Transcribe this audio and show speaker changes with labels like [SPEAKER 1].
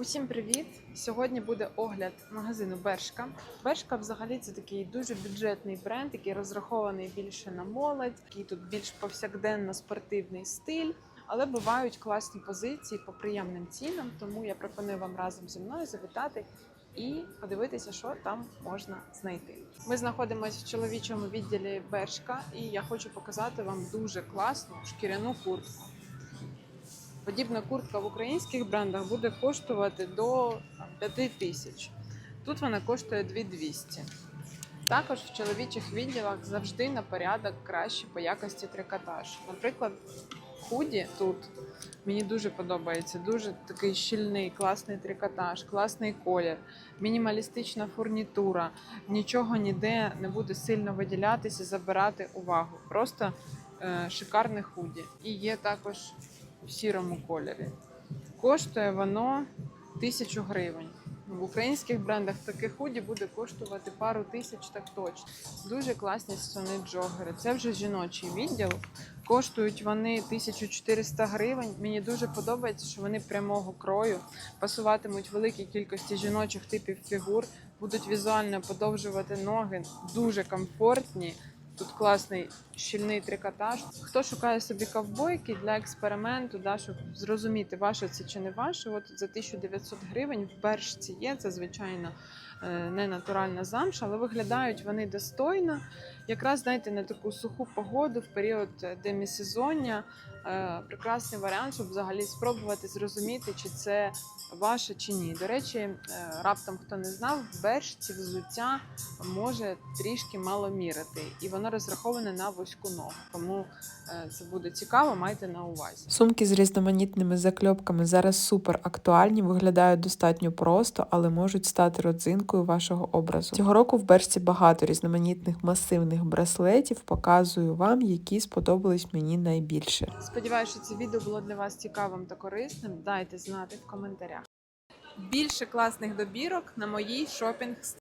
[SPEAKER 1] Усім привіт! Сьогодні буде огляд магазину Бершка. Бершка взагалі це такий дуже бюджетний бренд, який розрахований більше на молодь, який тут більш повсякденно спортивний стиль. Але бувають класні позиції по приємним цінам, тому я пропоную вам разом зі мною завітати і подивитися, що там можна знайти. Ми знаходимося в чоловічому відділі Бершка, і я хочу показати вам дуже класну шкіряну куртку. Подібна куртка в українських брендах буде коштувати до 5 тисяч. Тут вона коштує 2200. Також в чоловічих відділах завжди на порядок краще по якості трикотаж. Наприклад, худі тут мені дуже подобається. Дуже такий щільний, класний трикотаж, класний колір, мінімалістична фурнітура. Нічого ніде не буде сильно виділятися, забирати увагу. Просто е, шикарне худі. І є також в сірому кольорі. Коштує воно тисячу гривень. В українських брендах таке худі буде коштувати пару тисяч, так точно. Дуже класні сони джогери. Це вже жіночий відділ. Коштують вони 1400 гривень. Мені дуже подобається, що вони прямого крою пасуватимуть великій кількості жіночих типів фігур, будуть візуально подовжувати ноги, дуже комфортні. Тут класний щільний трикотаж. Хто шукає собі ковбойки для експерименту, да, щоб зрозуміти, ваше це чи не ваше. От за 1900 гривень в бершці є. Це звичайно е, не натуральна замша, але виглядають вони достойно. Якраз знаєте, на таку суху погоду в період е, демісезоння. Е, Прекрасний варіант, щоб взагалі спробувати зрозуміти, чи це ваше чи ні. До речі, е, раптом хто не знав, бершці взуття може трішки мало мірити, і воно розраховане на вузьку ногу. Тому е, це буде цікаво, майте на увазі.
[SPEAKER 2] Сумки з різноманітними закльопками зараз супер актуальні, виглядають достатньо просто, але можуть стати родзинкою вашого образу. Цього року в Бершці багато різноманітних масивних браслетів. Показую вам, які сподобались мені найбільше.
[SPEAKER 1] Сподіваюся, що це відео було для вас цікавим та корисним. Дайте знати в коментарях. Більше класних добірок на моїй шопінг